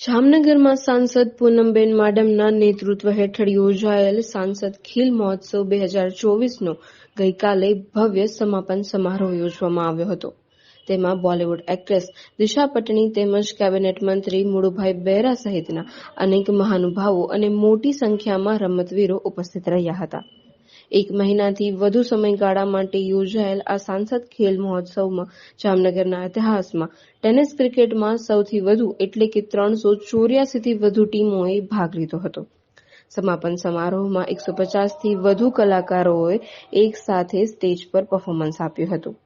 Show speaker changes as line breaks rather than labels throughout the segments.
જામનગરમાં સાંસદ પૂનમબેન માડમના નેતૃત્વ હેઠળ યોજાયેલ સાંસદ ખીલ મહોત્સવ બે હજાર ચોવીસનો ગઈકાલે ભવ્ય સમાપન સમારોહ યોજવામાં આવ્યો હતો. તેમાં બોલિવૂડ એક્ટ્રેસ દિશા પટણી તેમજ કેબિનેટ મંત્રી મુળુભાઈ બેરા સહિતના અનેક મહાનુભાવો અને મોટી સંખ્યામાં રમતવીરો ઉપસ્થિત રહ્યા હતા. એક મહિનાથી વધુ સમયગાળા માટે યોજાયેલ આ સાંસદ ખેલ મહોત્સવમાં જામનગરના ઇતિહાસમાં ટેનિસ ક્રિકેટમાં સૌથી વધુ એટલે કે ત્રણસો ચોર્યાસીથી વધુ ટીમોએ ભાગ લીધો હતો. સમાપન સમારોહમાં એકસો પચાસથી વધુ કલાકારોએ એક સાથે સ્ટેજ પર પરફોર્મન્સ આપ્યું હતું.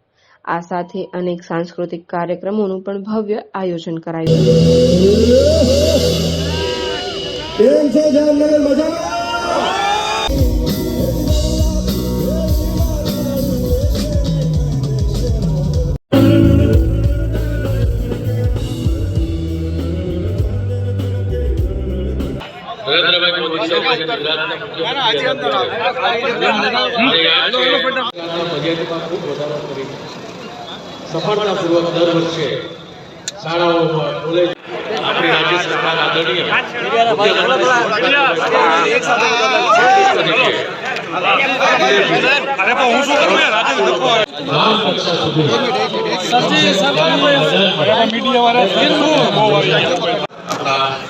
આ સાથે અનેક સાંસ્કૃતિક કાર્યક્રમોનું પણ ભવ્ય આયોજન કરાયું હતું.
નરેન્દ્રભાઈ મોદી સાહેબ ખૂબ વધારો કરી. સફળતાપૂર્વક દર વર્ષે શાળાઓમાં કોલેજ આપણી રાજ્ય સરકાર આદરણીય તમામ કક્ષા સુધી આપણા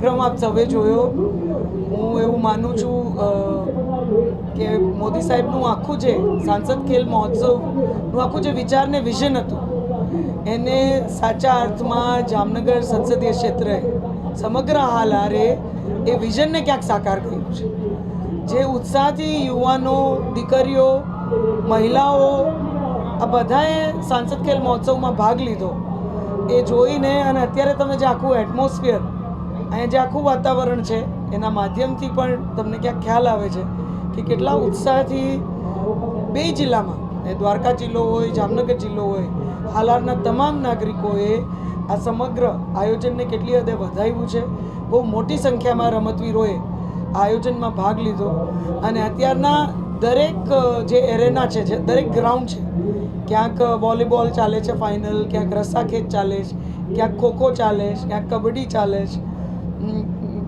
કાર્યક્રમ આપ સૌએ જોયો. હું એવું માનું છું કે મોદી સાહેબનું આખું જે સાંસદ ખેલ મહોત્સવનું આખું જે વિચાર ને વિઝન હતું, એને સાચા અર્થમાં જામનગર સંસદીય ક્ષેત્રે સમગ્ર હાલ આરે એ વિઝનને ક્યાંક સાકાર કર્યું છે. જે ઉત્સાહથી યુવાનો, દીકરીઓ, મહિલાઓ આ બધાએ સાંસદ ખેલ મહોત્સવમાં ભાગ લીધો, એ જોઈને અને અત્યારે તમે જે આખું એટમોસ્ફિયર અહીંયા જે આખું વાતાવરણ છે, એના માધ્યમથી પણ તમને ક્યાંક ખ્યાલ આવે છે કે કેટલા ઉત્સાહથી બે જિલ્લામાં, એ દ્વારકા જિલ્લો હોય, જામનગર જિલ્લો હોય હાલારના તમામ નાગરિકોએ આ સમગ્ર આયોજનને કેટલી હદે વધાવ્યું છે? બહુ મોટી સંખ્યામાં રમતવીરોએ આયોજનમાં ભાગ લીધો અને અત્યારના દરેક જે એરેના છે, જે દરેક ગ્રાઉન્ડ છે, ક્યાંક વોલીબોલ ચાલે છે ફાઇનલ, ક્યાંક રસ્સાખેંચ ચાલે છે, ક્યાંક ખોખો ચાલે છે, ક્યાંક કબડ્ડી ચાલે છે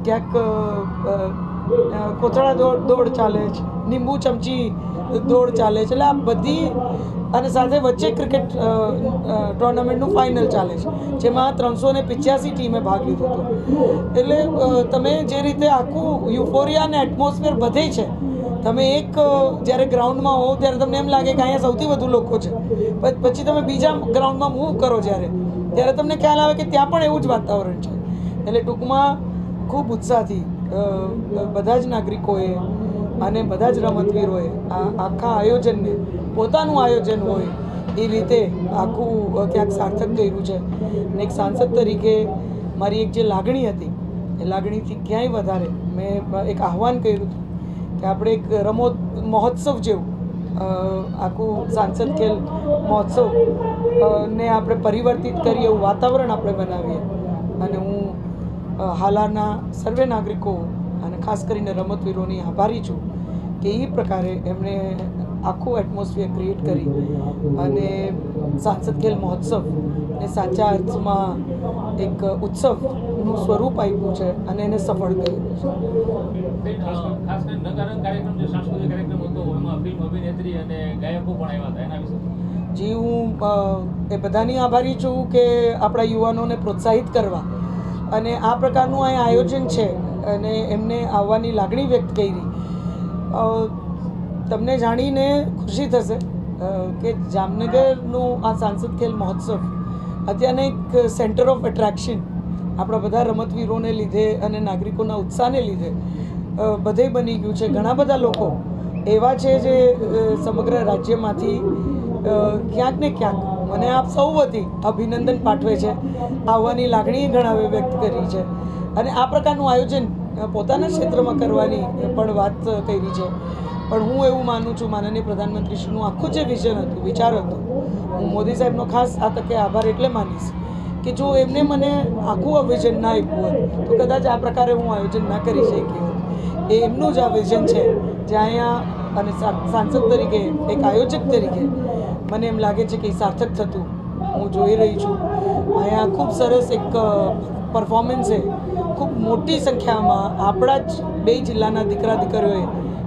ક્યાંક કોથળા દોડ દોડ ચાલે છે લીંબુ ચમચી દોડ ચાલે છે, એટલે આ બધી અને સાથે વચ્ચે ક્રિકેટ ટુર્નામેન્ટનું ફાઇનલ ચાલે છે, જેમાં ત્રણસો ને પિચ્યાસી ટીમે ભાગ લીધો હતો. એટલે તમે જે રીતે આખું યુફોરિયા અને એટમોસ્ફિયર વધે છે, તમે એક જ્યારે ગ્રાઉન્ડમાં હો ત્યારે તમને એમ લાગે કે અહીંયા સૌથી વધુ લોકો છે પછી તમે બીજા ગ્રાઉન્ડમાં મૂવ કરો જ્યારે, ત્યારે તમને ખ્યાલ આવે કે ત્યાં પણ એવું જ વાતાવરણ છે. એટલે ટૂંકમાં ખૂબ ઉત્સાહથી બધા જ નાગરિકોએ અને બધા જ રમતવીરોએ આ આખા આયોજનને, પોતાનું આયોજન હોય એ રીતે આખું ક્યાંક સાર્થક કર્યું છે. અને એક સાંસદ તરીકે મારી એક જે લાગણી હતી, એ લાગણીથી ક્યાંય વધારે મેં એક આહવાન કર્યું હતું કે આપણે એક રમોત મહોત્સવ જેવું આખું સાંસદ ખેલ મહોત્સવ ને આપણે પરિવર્તિત કરીએ એવું વાતાવરણ આપણે બનાવીએ. અને હું હાલાના સર્વે નાગરિકો અને ખાસ કરીને રમતવીરોની આભારી છું કે એ પ્રકારે એમણે આખું એટમોસ્ફિયર ક્રિએટ કરી અને સાંસદ ખેલ મહોત્સવ ને સાચા અર્થમાં એક ઉત્સવનું સ્વરૂપ આપ્યું છે અને એને સફળ કર્યું છે.
જી
હું એ બધાની આભારી છું કે આપણા યુવાનોને પ્રોત્સાહિત કરવા અને આ પ્રકારનું અહીં આયોજન છે અને એમને આવવાની લાગણી વ્યક્ત કરી. તમને જાણીને ખુશી થશે કે જામનગરનું આ સાંસદ ખેલ મહોત્સવ અત્યારના એક સેન્ટર ઓફ એટ્રેક્શન આપણા બધા રમતવીરોને લીધે અને નાગરિકોના ઉત્સાહને લીધે બધે બની ગયું છે. ઘણા બધા લોકો એવા છે જે સમગ્ર રાજ્યમાંથી ક્યાંક ને ક્યાંક મને આપ સૌ વતી અભિનંદન પાઠવે છે. આવવાની લાગણી ઘણાવે વ્યક્ત કરી છે. અને આ પ્રકારનું આયોજન પોતાના ક્ષેત્રમાં કરવાની પણ વાત કરી છે. પણ હું એવું માનું છું, માનનીય પ્રધાનમંત્રીશ્રીનું આખું જે વિઝન હતું, વિચાર હતો, હું મોદી સાહેબનો ખાસ આ તકે આભાર એટલે માનીશ કે જો એમને મને આખું આ વિઝન ના આપ્યું હોત, તો કદાચ આ પ્રકારે હું આયોજન ના કરી શકી હોત. એ એમનું જ આ વિઝન છે, જે અહીંયા અને સાંસદ તરીકે, એક આયોજક તરીકે મને એમ લાગે છે કે એ સાર્થક થતું હું જોઈ રહી છું. અહીંયા ખૂબ સરસ એક પરફોર્મન્સે ખૂબ મોટી સંખ્યામાં આપણા જ બે જિલ્લાના દીકરા દીકરીઓએ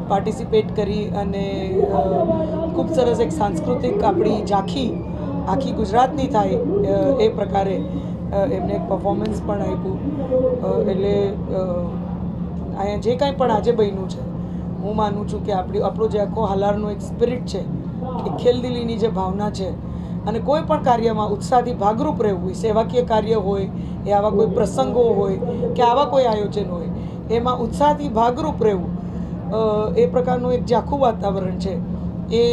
પાર્ટિસિપેટ કરી અને ખૂબ સરસ એક સાંસ્કૃતિક આપણી ઝાંખી આખી ગુજરાતની થાય એ પ્રકારે એમને એક પરફોર્મન્સ પણ આપ્યું. એટલે અહીંયા જે કાંઈ પણ આજે બન્યું છે, હું માનું છું કે આપણી, આપણો જે આખો હાલારનો એક સ્પિરિટ છે કે ખેલદિલીની જે ભાવના છે અને કોઈ પણ કાર્યમાં ઉત્સાહથી ભાગરૂપ રહેવું હોય સેવાકીય કાર્ય હોય, એ આવા કોઈ પ્રસંગો હોય કે આવા કોઈ આયોજન હોય, એમાં ઉત્સાહથી ભાગરૂપ રહેવું એ પ્રકારનું એક જે વાતાવરણ છે. એ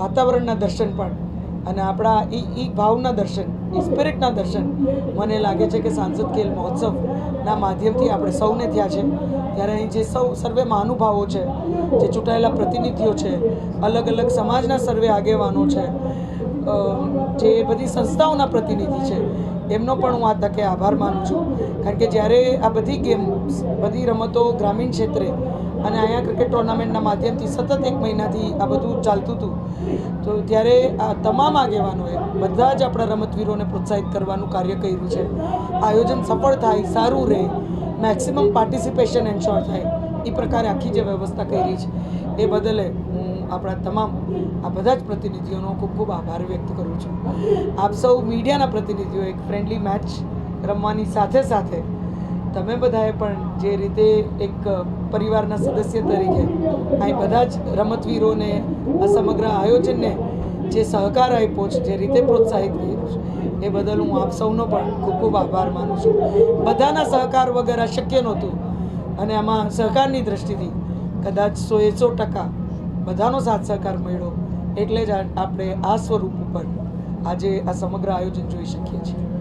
વાતાવરણના દર્શન પણ અને આપણા એ એ ભાવના દર્શન, એ સ્પિરિટના દર્શન મને લાગે છે કે સાંસદ ખેલ મહોત્સવના માધ્યમથી આપણે સૌને થયા છે. ત્યારે અહીં જે સૌ, સર્વે મહાનુભાવો છે, જે ચૂંટાયેલા પ્રતિનિધિઓ છે, અલગ અલગ સમાજના સર્વે આગેવાનો છે જે બધી સંસ્થાઓના પ્રતિનિધિ છે, એમનો પણ હું આ તકે આભાર માનું છું. કારણ કે જ્યારે આ બધી ગેમ્સ, બધી રમતો ગ્રામીણ ક્ષેત્રે અને અહીંયા ક્રિકેટ ટુર્નામેન્ટના માધ્યમથી સતત એક મહિનાથી આ બધું ચાલતું હતું. તો ત્યારે આ તમામ આગેવાનોએ બધા જ આપણા રમતવીરોને પ્રોત્સાહિત કરવાનું કાર્ય કર્યું છે. આયોજન સફળ થાય, સારું રહે મેક્સિમમ પાર્ટિસિપેશન એન્શ્યોર થાય, એ પ્રકારે આખી જે વ્યવસ્થા કરી છે. એ બદલે હું આપણા તમામ, આ બધા જ પ્રતિનિધિઓનો ખૂબ ખૂબ આભાર વ્યક્ત કરું છું. આપ સૌ મીડિયાના પ્રતિનિધિઓ એક ફ્રેન્ડલી મેચ રમવાની સાથે સાથે તમે બધાએ પણ જે રીતે એક પરિવારના સદસ્ય તરીકે અહીં બધા જ રમતવીરોને આ સમગ્ર આયોજનને જે સહકાર આપ્યો છે, જે રીતે પ્રોત્સાહિત કર્યો છે, એ બદલ હું આપ સૌનો પણ ખૂબ ખૂબ આભાર માનું છું. બધાના સહકાર વગર આ શક્ય નહોતું અને આમાં સહકારની દ્રષ્ટિથી કદાચ સો એ સો ટકા બધાનો સાથ સહકાર મળ્યો એટલે જ આપણે આ સ્વરૂપ ઉપર આજે આ સમગ્ર આયોજન જોઈ શકીએ છીએ.